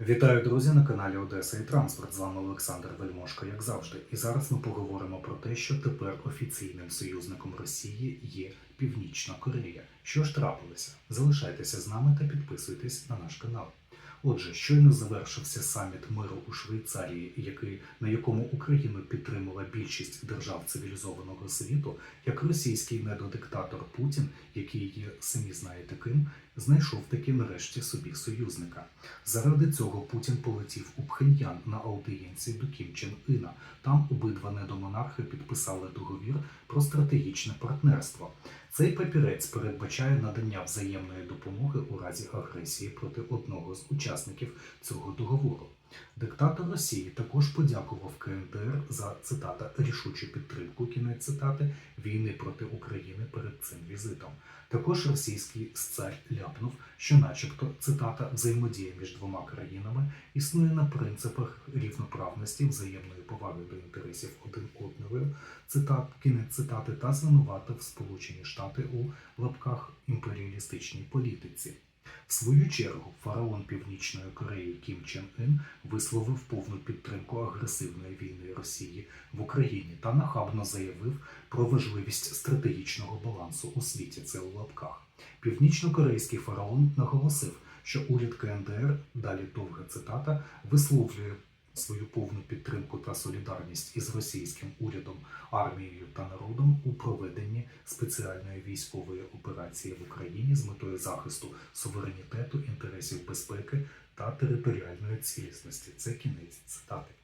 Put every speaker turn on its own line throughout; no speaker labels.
Вітаю, друзі, на каналі Одеса і Транспорт. З вами Олександр Вельмошко, як завжди. І зараз ми поговоримо про те, що тепер офіційним союзником Росії є Північна Корея. Що ж трапилося? Залишайтеся з нами та підписуйтесь на наш канал. Отже, щойно завершився саміт миру у Швейцарії, який, на якому Україну підтримала більшість держав цивілізованого світу, як російський недодиктатор Путін, який є самі знаєте ким, знайшов таки нарешті собі союзника. Заради цього Путін полетів у Пхеньян на аудієнції до Кім Чен Іна. Там обидва недомонархи підписали договір про стратегічне партнерство. Цей папірець передбачає надання взаємної допомоги у разі агресії проти одного з учасників цього договору. Диктатор Росії також подякував КНДР за цитата рішучу підтримку кінець цитати війни проти України перед цим візитом. Також російський цар ляпнув, що, начебто, цитата взаємодія між двома країнами існує на принципах рівноправності, взаємної поваги до інтересів один одного, цитат, кінець цитати, та звинуватив Сполучені Штати у лапках імперіалістичній політиці. В свою чергу фараон Північної Кореї Кім Чен Ін висловив повну підтримку агресивної війни Росії в Україні та нахабно заявив про важливість стратегічного балансу у світі. Це у лапках. Північно-корейський фараон наголосив, що уряд КНДР, далі довга цитата, висловлює свою повну підтримку та солідарність із російським урядом, армією та народом у проведенні спеціальної військової операції в Україні з метою захисту суверенітету, інтересів безпеки та територіальної цілісності. Це кінець цитати.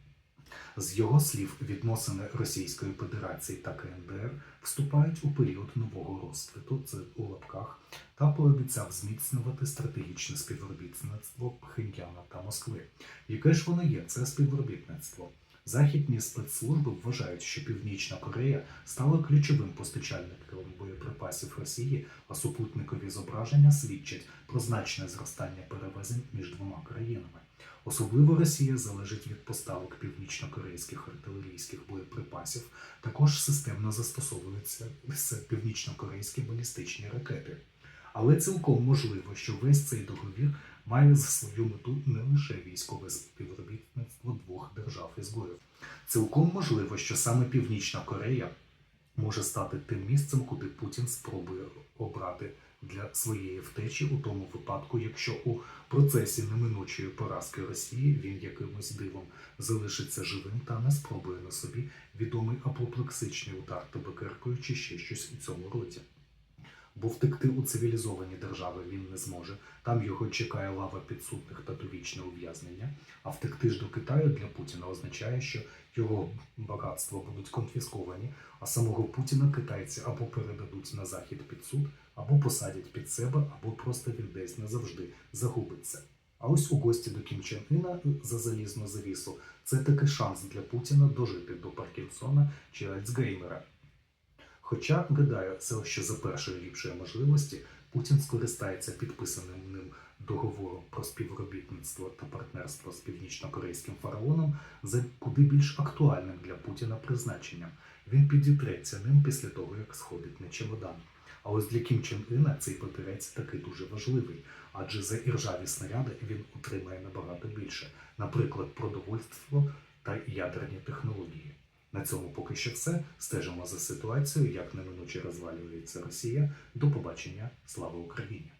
З його слів, відносини Російської Федерації та КНДР вступають у період нового розквіту, це у лапках, та пообіцяв зміцнювати стратегічне співробітництво Пхеньяна та Москви. Яке ж воно є? Це співробітництво. Західні спецслужби вважають, що Північна Корея стала ключовим постачальником боєприпасів Росії, а супутникові зображення свідчать про значне зростання перевезень між двома країнами. Особливо Росія залежить від поставок північно-корейських артилерійських боєприпасів. Також системно застосовуються північно-корейські балістичні ракети. Але цілком можливо, що весь цей договір має за свою мету не лише військове співробітництво двох держав-ізгоїв. Цілком можливо, що саме Північна Корея може стати тим місцем, куди Путін спробує обрати для своєї втечі у тому випадку, якщо у процесі неминучої поразки Росії він якимось дивом залишиться живим та не спробує на собі відомий апоплексичний удар табакеркою чи ще щось у цьому роді. Бо втекти у цивілізовані держави він не зможе. Там його чекає лава підсудних та довічне ув'язнення. А втекти ж до Китаю для Путіна означає, що його багатства будуть конфісковані, а самого Путіна китайці або передадуть на захід під суд, або посадять під себе, або просто він десь назавжди загубиться. А ось у гості до Кім за залізну завісу це такий шанс для Путіна дожити до Паркінсона чи Альцгеймера. Хоча, гадаю, це ще за першої ліпшої можливості Путін скористається підписаним ним договором про співробітництво та партнерство з північно-корейським фараоном за куди більш актуальним для Путіна призначенням. Він підітреться ним після того, як сходить на чемодан. А ось для Кім Чен Іна цей папірець таки дуже важливий, адже за іржаві снаряди він отримає набагато більше, наприклад, продовольство та ядерні технології. На цьому поки що все. Стежимо за ситуацією, як неминуче розвалюється Росія. До побачення. Слава Україні!